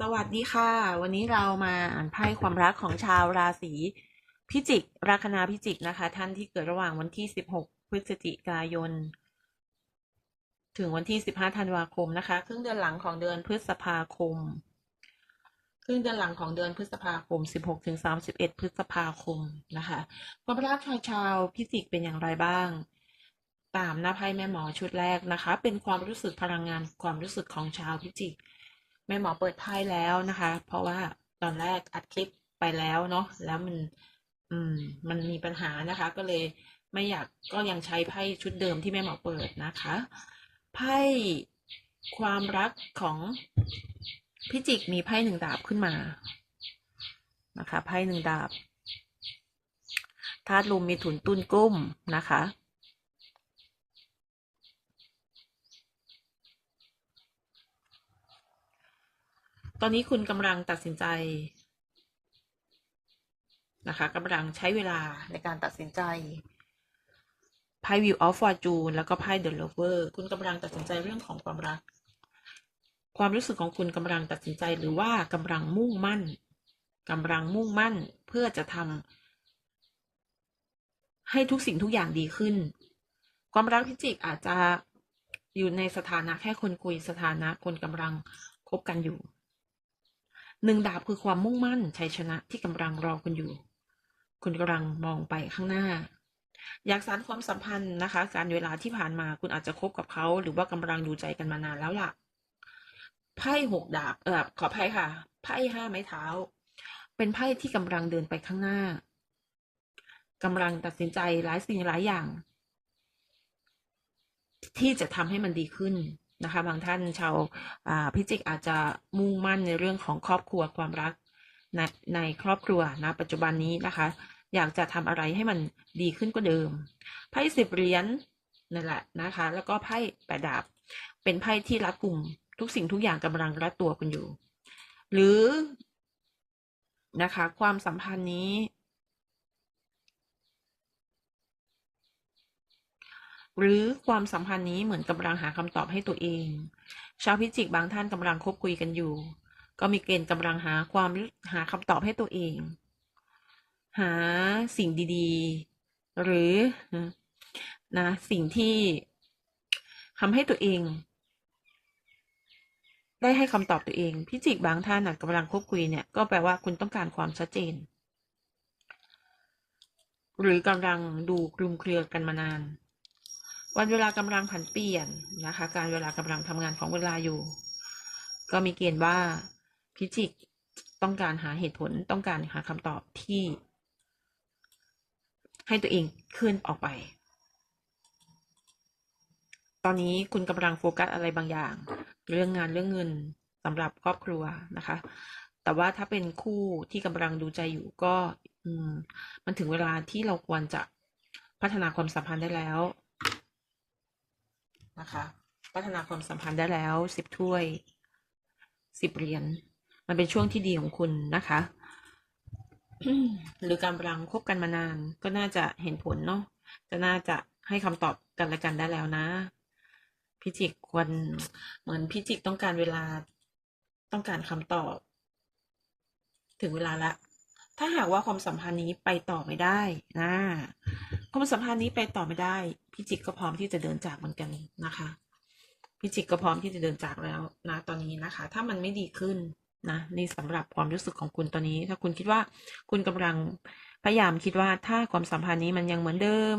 สวัสดีค่ะ วันนี้เรามาอ่านไพ่ความรักของชาวราศีพิจิกลัคนาพิจิกนะคะ ท่านที่เกิดระหว่างวันที่ 16 พฤศจิกายน ถึงวันที่ 15 ธันวาคมนะคะ ครึ่งเดือนหลังของเดือนพฤษภาคม ครึ่งเดือนหลังของเดือนพฤษภาคม 16 ถึง 31 พฤษภาคมนะคะ ความรักชาวชาวพิจิกเป็นอย่างไรบ้างตามหน้าไพ่แม่หมอชุดแรกนะคะ เป็นความรู้สึกพลังงานความรู้สึกของชาวพิจิก แม่หมอเปิดไพ่แล้วนะคะ เพราะว่าตอนแรกอัดคลิปไปแล้วเนาะแล้วมันอืมมันมีปัญหานะคะ ก็เลยไม่อยากก็ยังใช้ไพ่ชุดเดิมที่แม่หมอเปิดนะคะไพ่ความรักของพิจิกมีไพ่หนึ่งดาบขึ้นมานะคะไพ่หนึ่งดาบธาตุลมมีถุนตุ้นกุ้มนะคะ อนนี้คุณกำลังตัดสินใจนะคะกำลังใช้เวลาในการตัดสินใจไพ่ View of Fortune แล้วก็ไพ่ The Lover คุณกำลังตัดสินใจเรื่องของความรัก ความรู้สึกของคุณกำลังตัดสินใจหรือว่ากำลังมุ่งมั่นกำลังมุ่งมั่นเพื่อจะทำให้ทุกสิ่งทุกอย่างดีขึ้น ความรักพิจิกอาจจะอยู่ในสถานะแค่คนคุยสถานะคนกำลังคบกันอยู่ หนึ่งดาบคือความมุ่งมั่นชัยชนะที่กำลังรอคุณอยู่ คุณกำลังมองไปข้างหน้า อยากสานความสัมพันธ์นะคะ การเวลาที่ผ่านมาคุณอาจจะคบกับเขา หรือว่ากำลังดูใจกันมานานแล้วล่ะไพ่หกดาบเออขอไพ่ค่ะไพ่ห้าไม้เท้า เป็นไพ่ที่กำลังเดินไปข้างหน้ากำลังตัดสินใจหลายสิ่งหลายอย่าง ที่จะทำให้มันดีขึ้น นะคะ บางท่านชาวพิจิกอาจจะมุ่งมั่นในเรื่องของครอบครัวความรักในในครอบครัวนะปัจจุบันนี้นะคะ อยากจะทำอะไรให้มันดีขึ้นกว่าเดิมไพ่สิบเหรียญนั่นแหละนะคะ แล้วก็ไพ่แปดดาบ เป็นไพ่ที่รัดกลุ่มทุกสิ่งทุกอย่างกำลังรัดตัวคุณอยู่ หรือนะคะ ความสัมพันธ์นี้ หรือความสัมพันธ์นี้เหมือนกำลังหาคำตอบให้ตัวเอง ชาวพิจิกบางท่านกำลังคบคุยกันอยู่ ก็มีเกณฑ์กำลังหาความหาคำตอบให้ตัวเอง หาสิ่งดีๆ หรือนะสิ่งที่ทำให้ตัวเอง ได้ให้คำตอบตัวเอง พิจิกบางท่านนะกำลังคบคุยเนี่ย ก็แปลว่าคุณต้องการความชัดเจน หรือกำลังดูคลุมเครือกันมานาน วันเวลากำลังผันเปลี่ยนนะคะ การเวลากำลังทำงานของเวลาอยู่ ก็มีเกณฑ์ว่าพิจิกต้องการหาเหตุผลต้องการหาคำตอบที่ ให้ตัวเองเคลื่อนออกไป ตอนนี้คุณกำลังโฟกัสอะไรบางอย่าง เรื่องงานเรื่องเงินสำหรับครอบครัวนะคะ แต่ว่าถ้าเป็นคู่ที่กำลังดูใจอยู่ก็ อืม มันถึงเวลาที่เราควรจะพัฒนาความสัมพันธ์ได้แล้ว นะคะ พัฒนาความสัมพันธ์ได้แล้วสิบถ้วยสิบเหรียญมันเป็นช่วงที่ดีของคุณนะคะ หรือกำลังคบกันมานาน ก็น่าจะเห็นผลเนาะจะน่าจะให้คำตอบกันและกันได้แล้วนะ พิจิกควรเหมือนพิจิกต้องการเวลาต้องการคำตอบ ถึงเวลาละ ถ้าหากว่าความสัมพันธ์นี้ไปต่อไม่ได้นะความสัมพันธ์นี้ไปต่อไม่ได้พิจิกก็พร้อมที่จะเดินจากเหมือนกันนะคะพิจิกก็พร้อมที่จะเดินจากแล้วนะตอนนี้นะคะ ถ้ามันไม่ดีขึ้นนะนี่สำหรับความรู้สึกของคุณตอนนี้ ถ้าคุณคิดว่าคุณกำลังพยายามคิดว่าถ้าความสัมพันธ์นี้มันยังเหมือนเดิม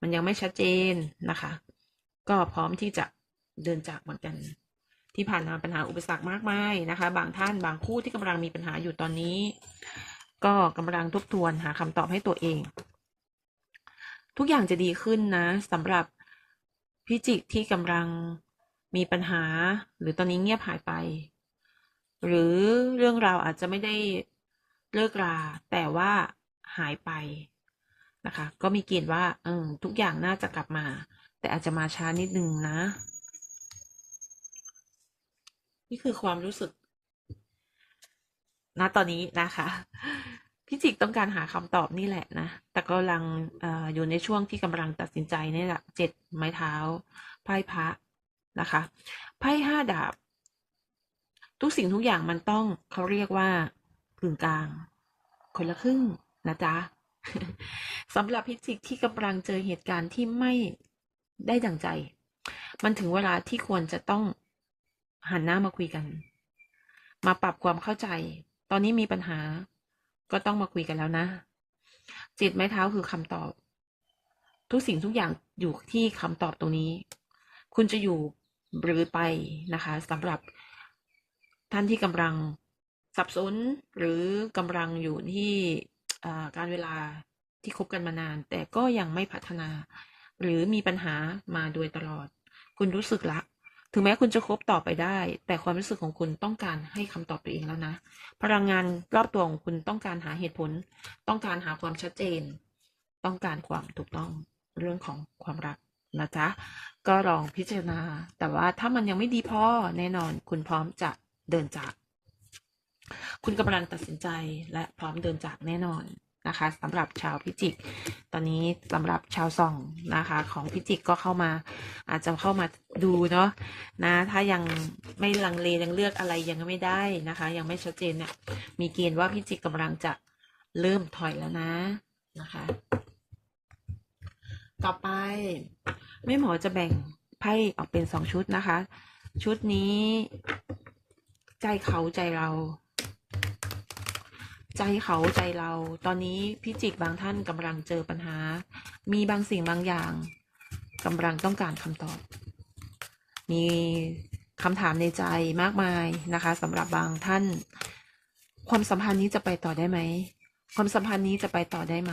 มันยังไม่ชัดเจนนะคะ ก็พร้อมที่จะเดินจากเหมือนกัน ที่ผ่านมาปัญหาอุปสรรคมากมายนะคะ บางท่านบางคู่ที่กำลังมีปัญหาอยู่ตอนนี้ ก็กำลังทบทวนหาคำตอบให้ตัวเอง ทุกอย่างจะดีขึ้นนะสำหรับพิจิกที่กำลังมีปัญหา หรือตอนนี้เงียบหายไป หรือเรื่องราวอาจจะไม่ได้เลิกราแต่ว่าหายไปนะคะ ก็มีเกณฑ์ว่าเออทุกอย่างน่าจะกลับมา แต่อาจจะมาช้านิดนึงนะ นี่คือความรู้สึกณตอนนี้นะคะ พี่จิกต้องการหาคำตอบนี่แหละนะ แต่กำลังออยู่ในช่วงที่กำลังตัดสินใจนี่แหละเจ็ดไม้เท้า ไพ่พระนะคะ ไพ่ห้าดาบ ทุกสิ่งทุกอย่างมันต้องเขาเรียกว่ากึ่งกลาง คนละครึ่งนะจ๊ะสำหรับพิจิกที่กำลังเจอเหตุการณ์ที่ไม่ได้ดังใจ มันถึงเวลาที่ควรจะต้อง หันหน้ามาคุยกัน มาปรับความเข้าใจ ตอนนี้มีปัญหา ก็ต้องมาคุยกันแล้วนะ จิตไม้เท้าคือคำตอบ ทุกสิ่งทุกอย่างอยู่ที่คำตอบตรงนี้ คุณจะอยู่หรือไปนะคะสำหรับท่านที่กำลังสับสนหรือกำลังอยู่ที่การเวลาที่คบกันมานาน แต่ก็ยังไม่พัฒนา หรือมีปัญหามาโดยตลอด คุณรู้สึกละ ถึงแม้คุณจะคบต่อไปได้ แต่ความรู้สึกของคุณต้องการให้คำตอบตัวเองแล้วนะ พลังงานรอบตัวของคุณต้องการหาเหตุผล ต้องการหาความชัดเจน ต้องการความถูกต้องเรื่องของความรักนะจ๊ะ ก็ลองพิจารณา แต่ว่าถ้ามันยังไม่ดีพอแน่นอนคุณพร้อมจะเดินจาก คุณกำลังตัดสินใจและพร้อมเดินจากแน่นอน นะคะสำหรับชาวพิจิก ตอนนี้สำหรับชาวส่องนะคะ ของพิจิกก็เข้ามา อาจจะเข้ามาดูเนาะนะ ถ้ายังไม่ลังเลยังเลือกอะไรยังไม่ได้นะคะ ยังไม่ชัดเจนเนี่ยมีเกณฑ์ว่าพิจิกกำลังจะเริ่มถอยแล้วนะนะคะ ต่อไปแม่หมอจะแบ่งไพ่ออกเป็นสองชุดนะคะ ชุดนี้ ใจเขาใจเรา ใจเขาใจเรา ตอนนี้พิจิกบางท่านกำลังเจอปัญหา มีบางสิ่งบางอย่างกำลังต้องการคำตอบ มีคำถามในใจมากมายนะคะสำหรับบางท่าน ความสัมพันธ์นี้จะไปต่อได้ไหม ความสัมพันธ์นี้จะไปต่อได้ไหม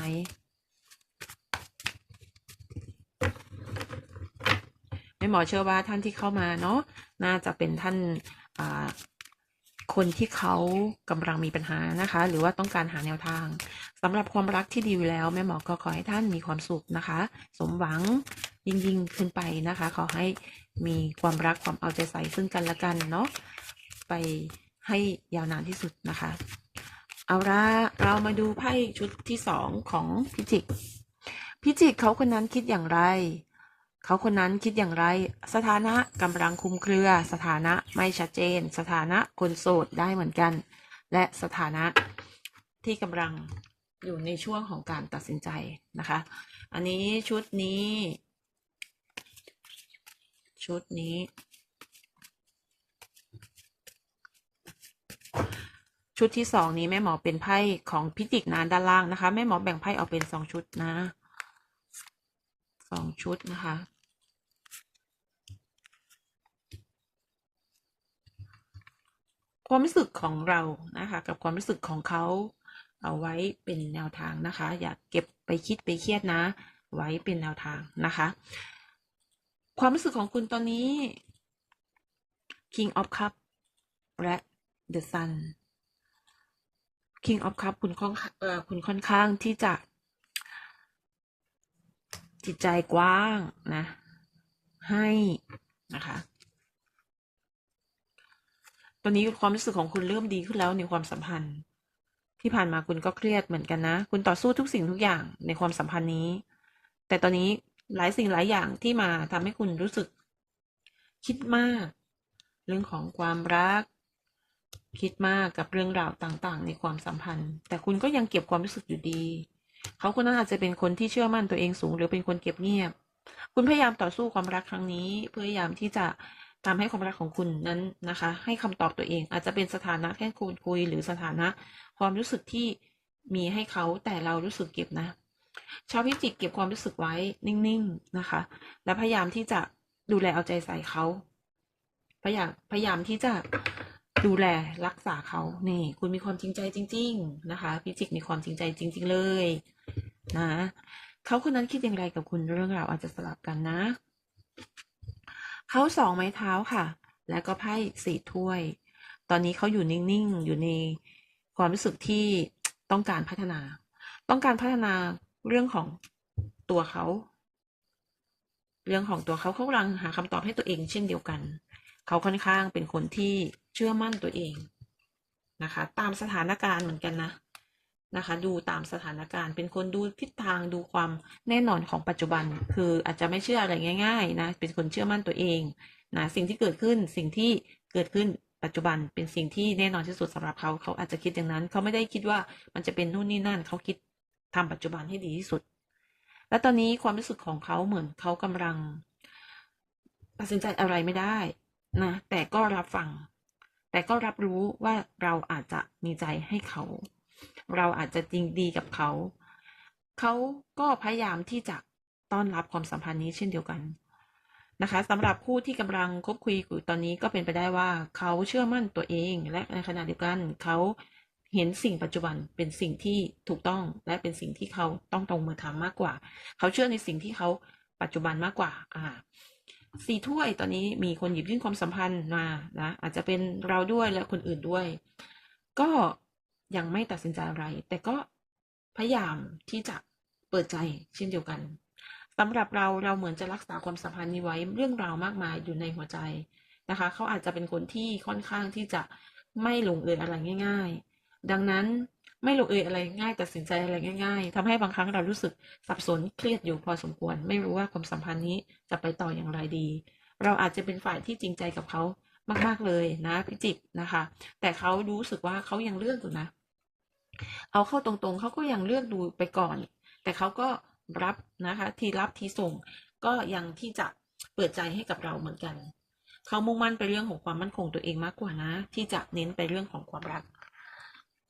แม่หมอเชื่อว่าท่านที่เข้ามาเนาะน่าจะเป็นท่านอ่า คนที่เขากำลังมีปัญหานะคะ หรือว่าต้องการหาแนวทางสำหรับความรักที่ดีอยู่แล้วแม่หมอก็ขอให้ท่านมีความสุขนะคะ สมหวังยิ่งยิ่งขึ้นไปนะคะ ขอให้มีความรักความเอาใจใส่ซึ่งกันและกันเนาะไปให้ยาวนานที่สุดนะคะ เอาละเรามาดูไพ่ชุดที่สองของพิจิกพิจิกเขาคนนั้นคิดอย่างไร เขาคนนั้นคิดอย่างไร สถานะกำลังคุมเครือ สถานะไม่ชัดเจน สถานะคนโสดได้เหมือนกัน และสถานะที่กำลังอยู่ในช่วงของการตัดสินใจนะคะ อันนี้ชุดนี้ ชุดนี้ ชุดที่สองนี้แม่หมอเป็นไพ่ของพิจิกนานด้านล่างนะคะ แม่หมอแบ่งไพ่ออกเป็นสองชุดนะสองชุดนะคะ ความรู้สึกของเรานะคะ กับความรู้สึกของเขาเอาไว้เป็นแนวทางนะคะ อย่าเก็บไปคิดไปเครียดนะ ไว้เป็นแนวทางนะคะ ความรู้สึกของคุณตอนนี้ King of Cup และ The Sun King of Cup คุณค่อนเอ่อคุณค่อนข้างที่จะ จิตใจกว้างนะ ให้นะคะ ตอนนี้ความรู้สึกของคุณเริ่มดีขึ้นแล้วในความสัมพันธ์ ที่ผ่านมาคุณก็เครียดเหมือนกันนะ คุณต่อสู้ทุกสิ่งทุกอย่างในความสัมพันธ์นี้ แต่ตอนนี้หลายสิ่งหลายอย่างที่มาทำให้คุณรู้สึก คิดมาก เรื่องของความรัก คิดมากกับเรื่องราวต่างๆ ในความสัมพันธ์ แต่คุณก็ยังเก็บความรู้สึกอยู่ดี เขาคนนั้นอาจจะเป็นคนที่เชื่อมั่นตัวเองสูง หรือเป็นคนเก็บเงียบ คุณพยายามต่อสู้ความรักครั้งนี้พยายามที่จะ ทำให้ความรักของคุณนั้นนะคะ ให้คำตอบตัวเอง อาจจะเป็นสถานะแค่คุยคุย หรือสถานะความรู้สึกที่มีให้เขาแต่เรารู้สึกเก็บนะชาวพิจิกเก็บความรู้สึกไว้นิ่งๆนะคะ และพยายามที่จะดูแลเอาใจใส่เขาพยายามพยายามที่จะดูแลรักษาเขานี่ คุณมีความจริงใจจริง ๆ นะคะ พิจิกมีความจริงใจจริง ๆ เลยนะเขาคนนั้นคิดอย่างไรกับคุณเรื่องราวอาจจะสลับกันนะ เขาสองไม้เท้าค่ะ แล้วก็ไพ่สี่ถ้วย ตอนนี้เขาอยู่นิ่งๆ อยู่ในความรู้สึกที่ต้องการพัฒนา ต้องการพัฒนาเรื่องของตัวเขา เรื่องของตัวเขาเขากำลังหาคำตอบให้ตัวเองเช่นเดียวกัน เขาค่อนข้างเป็นคนที่เชื่อมั่นตัวเองนะคะ ตามสถานการณ์เหมือนกันนะ นะคะ ดูตามสถานการณ์ เป็นคนดูทิศทางดูความแน่นอนของปัจจุบัน คืออาจจะไม่เชื่ออะไรง่าย ๆ นะ เป็นคนเชื่อมั่นตัวเองนะสิ่งที่เกิดขึ้นสิ่งที่เกิดขึ้นปัจจุบันเป็นสิ่งที่แน่นอนที่สุดสำหรับเขาเขาอาจจะคิดอย่างนั้น เขาไม่ได้คิดว่ามันจะเป็นนู่นนี่นั่น เขาคิดทำปัจจุบันให้ดีที่สุด และตอนนี้ความรู้สึกของเขาเหมือนเขากำลัง ตัดสินใจอะไรไม่ได้นะแต่ก็รับฟัง แต่ก็รับรู้ว่าเราอาจจะมีใจให้เขา เราอาจจะจริงดีกับเขา เขาก็พยายามที่จะต้อนรับความสัมพันธ์นี้เช่นเดียวกันนะคะสำหรับคู่ที่กำลังคบคุยอยู่ตอนนี้ก็เป็นไปได้ว่าเขาเชื่อมั่นตัวเองและในขณะเดียวกันเขาเห็นสิ่งปัจจุบันเป็นสิ่งที่ถูกต้องและเป็นสิ่งที่เขาต้องตรงมือทำมากกว่า เขาเชื่อในสิ่งที่เขาปัจจุบันมากกว่าอ่าสี่ถ้วยตอนนี้มีคนหยิบยื่นความสัมพันธ์มานะอาจจะเป็นเราด้วยและคนอื่นด้วย ก็ ยังไม่ตัดสินใจอะไร แต่ก็พยายามที่จะเปิดใจเช่นเดียวกันสำหรับเราเราเหมือนจะรักษาความสัมพันธ์นี้ไว้เรื่องราวมากมายอยู่ในหัวใจนะคะ เขาอาจจะเป็นคนที่ค่อนข้างที่จะไม่ลงเอยอะไรง่าย ๆ ดังนั้นไม่ลงเอยอะไรง่ายตัดสินใจอะไรง่าย ๆทำให้บางครั้งเรารู้สึกสับสนเครียดอยู่พอสมควร ไม่รู้ว่าความสัมพันธ์นี้จะไปต่ออย่างไรดี เราอาจจะเป็นฝ่ายที่จริงใจกับเขามาก ๆเลยนะพิจิกนะคะ แต่เขารู้สึกว่าเขายังเลือกอยู่นะ เอาเข้าตรงๆ เขาก็ยังเลือกดูไปก่อน แต่เขาก็รับนะคะทีรับทีส่งก็ยังที่จะเปิดใจให้กับเราเหมือนกัน เขามุ่งมั่นไปเรื่องของความมั่นคงตัวเองมากกว่านะ ที่จะเน้นไปเรื่องของความรัก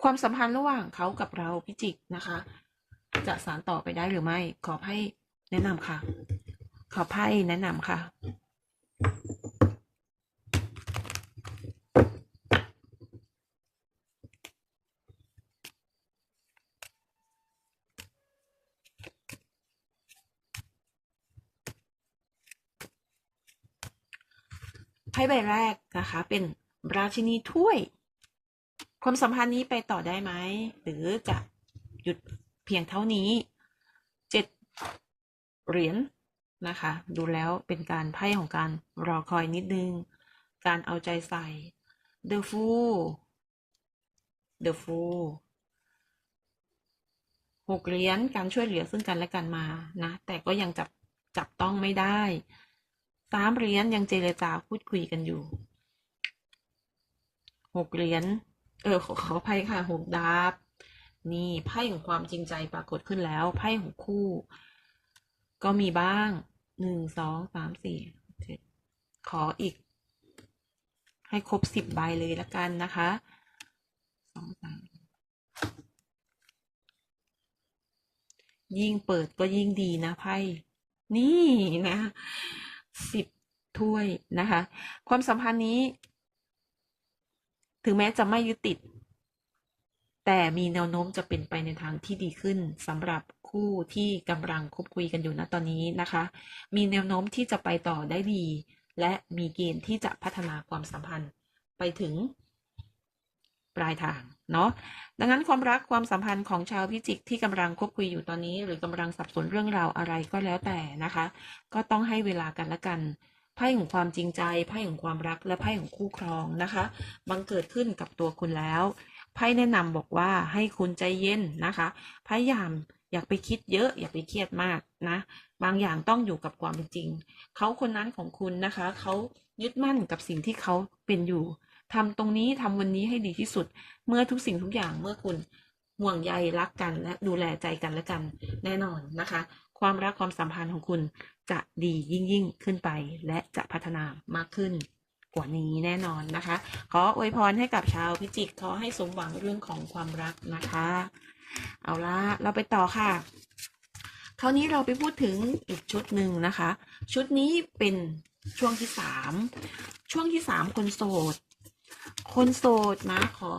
ความสัมพันธ์ระหว่างเขากับเราพิจิกนะคะ จะสานต่อไปได้หรือไม่ ขอให้แนะนำค่ะ ขอไพ่แนะนำค่ะ ไพ่ใบแรกนะคะ เป็นราชินีถ้วย ความสัมพันธ์นี้ไปต่อได้ไหม หรือจะหยุดเพียงเท่านี้เจ็ดเหรียญนะคะ ดูแล้วเป็นการไพ่ของการรอคอยนิดนึง การเอาใจใส่ The Fool The Fool หกเหรียญการช่วยเหลือซึ่งกันและกันมานะ แต่ก็ยังจับจับต้องไม่ได้ สามเหรียญยังเจรจาพูดคุยกันอยู่หกเหรียญเออขอขออภัยค่ะหกดาบ นี่ไพ่ของความจริงใจปรากฏขึ้นแล้ว ไพ่ของคู่ ก็มีบ้างหนึ่งสองสามสี่เจ็ดขออีก ให้ครบสิบใบเลยละกันนะคะสองสามยิ่งเปิดก็ยิ่งดีนะไพ่ นี่นะ สิบถ้วยนะคะ ความสัมพันธ์นี้ ถึงแม้จะไม่ยึดติด แต่มีแนวโน้มจะเป็นไปในทางที่ดีขึ้นสำหรับคู่ที่กำลังคบคุยกันอยู่ณตอนนี้นะคะ มีแนวโน้มที่จะไปต่อได้ดี และมีเกณฑ์ที่จะพัฒนาความสัมพันธ์ไปถึงปลายทาง เนาะดังนั้นความรักความสัมพันธ์ของชาวพิจิกที่กำลังคบคุยอยู่ตอนนี้ หรือกำลังสับสนเรื่องราวอะไรก็แล้วแต่นะคะ ก็ต้องให้เวลากันละกันไพ่ของความจริงใจไพ่ของความรักและไพ่ของคู่ครองนะคะบังเกิดขึ้นกับตัวคุณแล้วไพ่แนะนำบอกว่าให้คุณใจเย็นนะคะ พยายามอยากไปคิดเยอะ อย่าไปเครียดมากนะ บางอย่างต้องอยู่กับความเป็นจริง เขาคนนั้นของคุณนะคะ เขายึดมั่นกับสิ่งที่เขาเป็นอยู่ ทำตรงนี้ทำวันนี้ให้ดีที่สุด เมื่อทุกสิ่งทุกอย่างเมื่อคุณห่วงใยรักกันและดูแลใจกันและกันแน่นอนนะคะ ความรักความสัมพันธ์ของคุณจะดียิ่งยิ่งขึ้นไป และจะพัฒนามากขึ้นกว่านี้แน่นอนนะคะ ขออวยพรให้กับชาวพิจิกขอให้สมหวังเรื่องของความรักนะคะ เอาละเราไปต่อค่ะคราวนี้เราไปพูดถึงอีกชุดหนึ่งนะคะ ชุดนี้เป็นช่วงที่สามช่วงที่สามคนโสด คนโสดนะขอ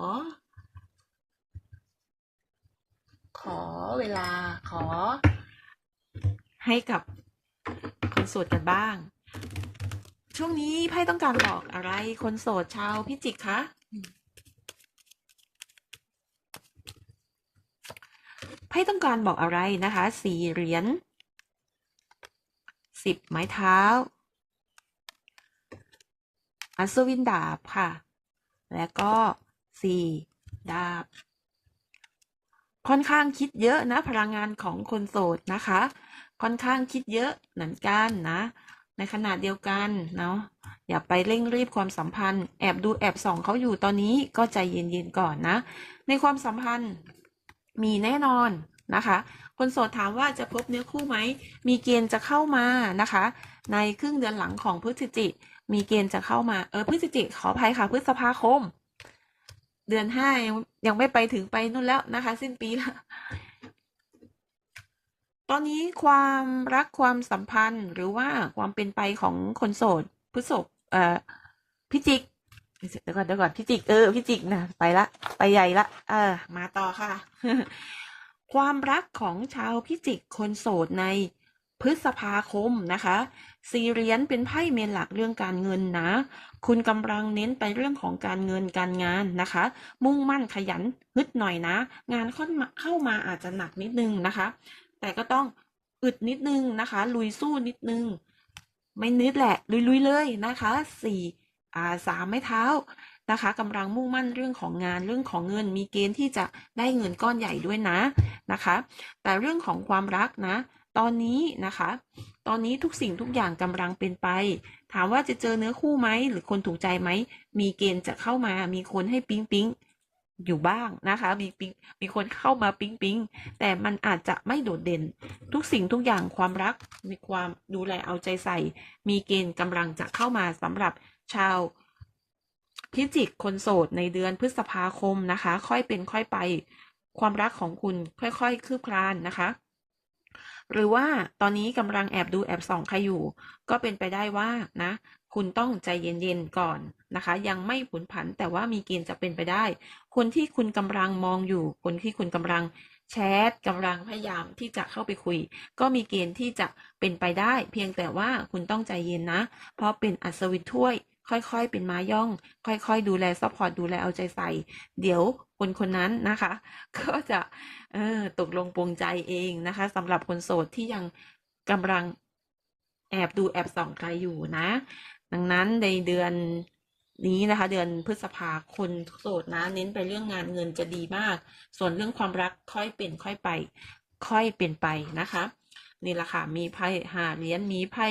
ขอเวลาขอ ให้กับคนโสดกันบ้าง ช่วงนี้ไพ่ต้องการบอกอะไรคนโสดชาวพิจิกคะไพ่ต้องการบอกอะไรนะคะสี่เหรียญสิบไม้เท้าอัศวินดาบค่ะ แล้วก็สี่ดาบ ค่อนข้างคิดเยอะนะ พลังงานของคนโสดนะคะ ค่อนข้างคิดเยอะเหมือนกันนะ ในขณะเดียวกันเนาะอย่าไปเร่งรีบความสัมพันธ์ แอบดูแอบส่องเขาอยู่ตอนนี้ก็ใจเย็นๆก่อนนะ ในความสัมพันธ์มีแน่นอนนะคะ คนโสดถามว่าจะพบเนื้อคู่ไหม มีเกณฑ์จะเข้ามานะคะ ในครึ่งเดือนหลังของพฤศจิกา มีเกณฑ์จะเข้ามา เออพฤศจิกขออภัยค่ะพฤษภาคม เดือนห้ายังยังไม่ไปถึงไปนู่นแล้วนะคะ สิ้นปีแล้วตอนนี้ความรักความสัมพันธ์หรือว่าความเป็นไปของคนโสดพฤษภเอ่อพิจิกเดี๋ยวก่อนเดี๋ยวก่อนพิจิกเออพิจิกนะไปละ ไปใหญ่ละ เออ มาต่อค่ะ ความรักของชาวพิจิกคนโสดใน พฤษภาคมนะคะสี่เหรียญเป็นไพ่เมนหลักเรื่องการเงินนะ คุณกำลังเน้นไปเรื่องของการเงินการงานนะคะ มุ่งมั่นขยันฮึดหน่อยนะ งานเข้ามาเข้ามาอาจจะหนักนิดนึงนะคะ แต่ก็ต้องอึดนิดนึงนะคะ ลุยสู้นิดนึง ไม่นิดแหละลุยๆเลยนะคะสี่อ่าสามไม้เท้านะคะกำลังมุ่งมั่นเรื่องของงานเรื่องของเงินมีเกณฑ์ที่จะได้เงินก้อนใหญ่ด้วยนะนะคะ แต่เรื่องของความรักนะ ตอนนี้นะคะ ตอนนี้ทุกสิ่งทุกอย่างกำลังเป็นไป ถามว่าจะเจอเนื้อคู่ไหมหรือคนถูกใจไหม มีเกณฑ์จะเข้ามา มีคนให้ปิ๊งปิ๊งอยู่บ้างนะคะ มีปิ๊งมีคนเข้ามาปิ๊งปิ๊งแต่มันอาจจะไม่โดดเด่น ทุกสิ่งทุกอย่างความรัก มีความดูแลเอาใจใส่ มีเกณฑ์กำลังจะเข้ามาสำหรับชาวพิจิกคนโสดในเดือนพฤษภาคมนะคะ ค่อยเป็นค่อยไป ความรักของคุณค่อยๆคืบคลานนะคะ หรือว่าตอนนี้กำลังแอบดูแอบส่องใครอยู่ ก็เป็นไปได้ว่านะ คุณต้องใจเย็นๆก่อนนะคะ ยังไม่ผุนผันแต่ว่ามีเกณฑ์จะเป็นไปได้ คนที่คุณกำลังมองอยู่ คนที่คุณกำลังแชทกำลังพยายามที่จะเข้าไปคุย ก็มีเกณฑ์ที่จะเป็นไปได้ เพียงแต่ว่าคุณต้องใจเย็นนะ เพราะเป็นอัศวินถ้วย ค่อยๆ เป็นม้าย่อง ค่อยๆ ดูแลซัพพอร์ตดูแลเอาใจใส่ เดี๋ยวคนคนนั้นนะคะ ก็จะเออตกลงปรงใจเองนะคะสำหรับคนโสดที่ยังกำลังแอบดูแอบส่องใครอยู่นะ ดังนั้นในเดือนนี้นะคะ เดือนพฤษภาคนโสดนะ เน้นไปเรื่องงานเงินจะดีมาก ส่วนเรื่องความรักค่อยเป็นค่อยไป ค่อยเป็นไปนะคะ นี่แหละค่ะมีไพ่หาเหรียญมีไพ่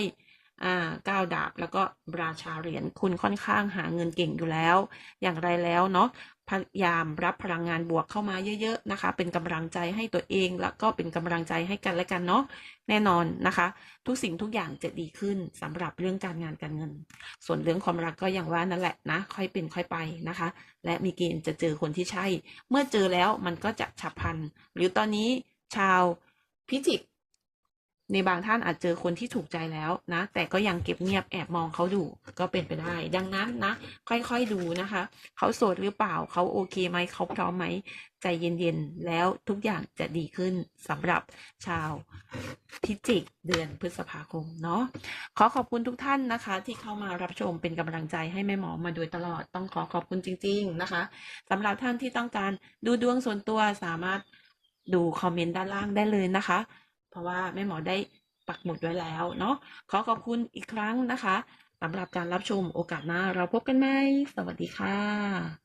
อ่าก้าวดาบแล้วก็ราชาเหรียญคุณค่อนข้างหาเงินเก่งอยู่แล้ว อย่างไรแล้วเนาะพยายามรับพลังงานบวกเข้ามาเยอะ ๆนะคะ เป็นกำลังใจให้ตัวเองแล้วก็เป็นกำลังใจให้กันและกันเนาะแน่นอนนะคะ ทุกสิ่งทุกอย่างจะดีขึ้นสำหรับเรื่องการงานการเงิน ส่วนเรื่องความรักก็อย่างว่านั่นแหละนะ ค่อยเป็นค่อยไปนะคะ และมีเกณฑ์จะเจอคนที่ใช่ เมื่อเจอแล้วมันก็จะฉับพลันหรือตอนนี้ชาวพิจิก ในบางท่านอาจเจอคนที่ถูกใจแล้วนะ แต่ก็ยังเก็บเงียบแอบมองเขาดูก็เป็นไปได้ ดังนั้นนะ ค่อยๆดูนะคะ เขาโสดหรือเปล่าเขาโอเคไหมเขาพร้อมไหมใจเย็นๆ แล้วทุกอย่างจะดีขึ้นสำหรับชาวพิจิกเดือนพฤษภาคมเนาะขอขอบคุณทุกท่านนะคะ ที่เข้ามารับชมเป็นกำลังใจให้แม่หมอมาโดยตลอดต้องขอขอบคุณจริง ๆนะคะสำหรับท่านที่ต้องการดูดวงส่วนตัวสามารถดูคอมเมนต์ด้านล่างได้เลยนะคะ เพราะว่าแม่หมอได้ปักหมุดไว้แล้วเนาะขอขอบคุณอีกครั้งนะคะสำหรับการรับชมโอกาสหน้าเราพบกันไหมสวัสดีค่ะ